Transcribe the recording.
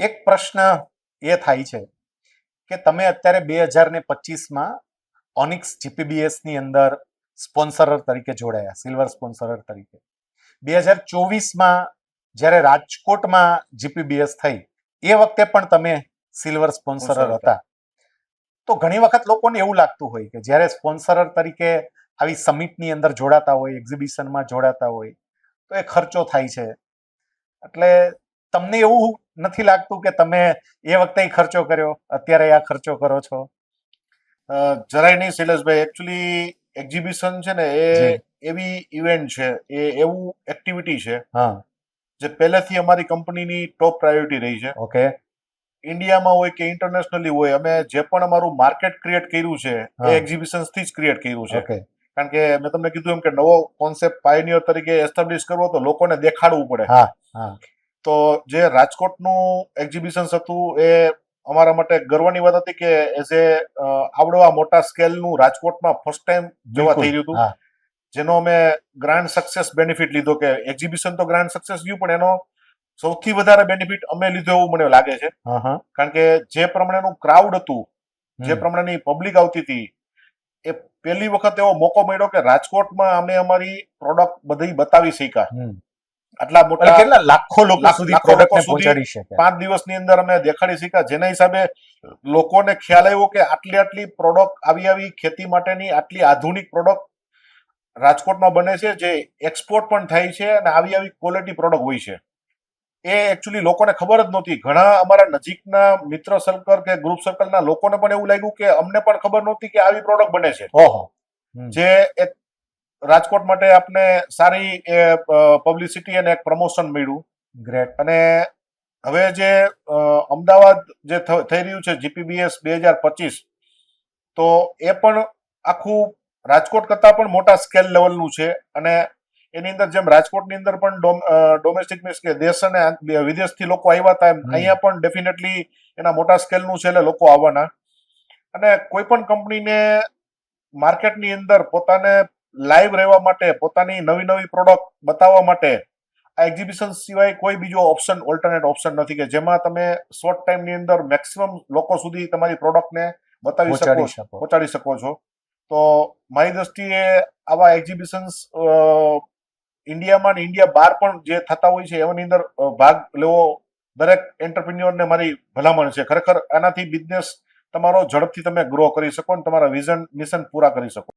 એક પ્રશ્ન એ થાય છે કે તમે અત્યારે બે હજાર ને પચીસમાં ઓનિક્સ જીપીબીએસની અંદર સ્પોન્સરર તરીકે જોડાયા સિલ્વર સ્પોન્સરર તરીકે. બે હજાર ચોવીસમાં જ્યારે રાજકોટમાં જીપીબીએસ થઈ એ વખતે પણ તમે સિલ્વર સ્પોન્સરર હતા. તો ઘણી વખત લોકોને એવું લાગતું હોય કે જ્યારે સ્પોન્સરર તરીકે આવી સમિટની અંદર જોડાતા હોય એક્ઝિબિશનમાં જોડાતા હોય તો એ ખર્ચો થાય છે. એટલે તમને એવું નથી લાગતું કે તમે એ વખતે ખર્ચો કર્યો અત્યારે આ ખર્ચો કરો છો? જરાય નહીં શૈલેષભાઈ. એકચ્યુઅલી એક્ઝિબિશન છે ને એ એવી ઇવેન્ટ છે એ એવું એક્ટિવિટી છે જે પહેલેથી અમારી કંપનીની ટોપ પ્રાયોરિટી રહી છે. ઓકે. ઇન્ડિયામાં હોય કે ઇન્ટરનેશનલી હોય અમે જે પણ અમારું માર્કેટ ક્રિએટ કર્યું છે એ એક્ઝિબિશન્સથી જ ક્રિએટ કર્યું છે. કારણ કે મેં તમને કીધું એમ કે નવો કોન્સેપ્ટ પાયનિયર તરીકે એસ્ટાબ્લિશ કરવો તો લોકોને દેખાડવું પડે. તો જે રાજકોટનું એક્ઝિબિશન્સ હતું એ અમારા માટે ગર્વની વાત હતી કે એઝ એ આવડવા મોટા સ્કેલનું રાજકોટમાં ફર્સ્ટ ટાઈમ જોવા થઈ રહ્યું હતું. જેનો અમે ગ્રાન્ડ સક્સેસ બેનિફિટ લીધો કે એક્ઝિબિશન તો ગ્રાન્ડ સક્સેસ ગયું પણ એનો સૌથી વધારે બેનિફિટ અમે લીધો એવું મને લાગે છે. કારણ કે જે પ્રમાણેનું ક્રાઉડ હતું જે પ્રમાણેની પબ્લિક આવતી હતી એ પહેલી વખત એવો મોકો મળ્યો કે રાજકોટમાં અમે અમારી પ્રોડક્ટ બધી બતાવી શક્યા. આટલા મોટા કેટલા લાખો લોકો સુધી પ્રોડક્ટ પહોંચાડી શકે? પાંચ દિવસની અંદર અમે દેખાડી શક્યા જેના હિસાબે લોકોને ખ્યાલ આવ્યો કે આટલી આટલી પ્રોડક્ટ આવી આવી ખેતી માટેની આટલી આધુનિક પ્રોડક્ટ રાજકોટમાં બને છે જે એક્સપોર્ટ પણ થાય છે અને આવી આવી ક્વોલિટી પ્રોડક્ટ હોય છે. એ એકચ્યુઅલી લોકોને ખબર જ નહોતી. ઘણા અમારા નજીકના મિત્ર સર્કલ કે ગ્રુપ સર્કલના લોકોને પણ એવું લાગ્યું કે અમને પણ ખબર નહોતી કે આવી પ્રોડક્ટ બને છે. જે એક રાજકોટ માટે આપને સારી પબ્લિસિટી અને એક પ્રમોશન મળ્યું. ગ્રેટ અને હવે જે અમદાવાદ જે થઈ રહ્યું છે જીપીબીએસ બે હજાર પચીસ તો એ પણ આખું રાજકોટ કરતાં પણ મોટા સ્કેલ લેવલનું છે. અને એની અંદર જેમ રાજકોટની અંદર પણ ડોમેસ્ટિક મીન્સ કે દેશ અને વિદેશથી લોકો આવ્યા હતા એમ અહીંયા પણ ડેફિનેટલી એના મોટા સ્કેલનું છે એટલે લોકો આવવાના. અને કોઈ પણ કંપનીને માર્કેટની અંદર પોતાને લાઈવ રહેવા માટે પોતાની નવી નવી પ્રોડક્ટ બતાવવા માટે આ એક્ઝિબિશન સિવાય કોઈ બીજો ઓપ્શન ઓલ્ટરનેટ ઓપ્શન નથી કે જેમાં તમે શોર્ટ ટાઈમની અંદર મેક્સિમમ લોકો સુધી તમારી પ્રોડક્ટને બતાવી શકો પહોંચાડી શકો. છો. તો મારી દ્રષ્ટિએ આવા એક્ઝિબિશન્સ ઇન્ડિયામાં ને ઇન્ડિયા બહાર પણ જે થતા હોય છે એની અંદર ભાગ લેવો દરેક એન્ટરપ્રિન્યોરને મારી ભલામણ છે. ખરેખર આનાથી બિઝનેસ તમારો ઝડપથી તમે ગ્રો કરી શકો અને તમારા વિઝન મિશન પૂરા કરી શકો.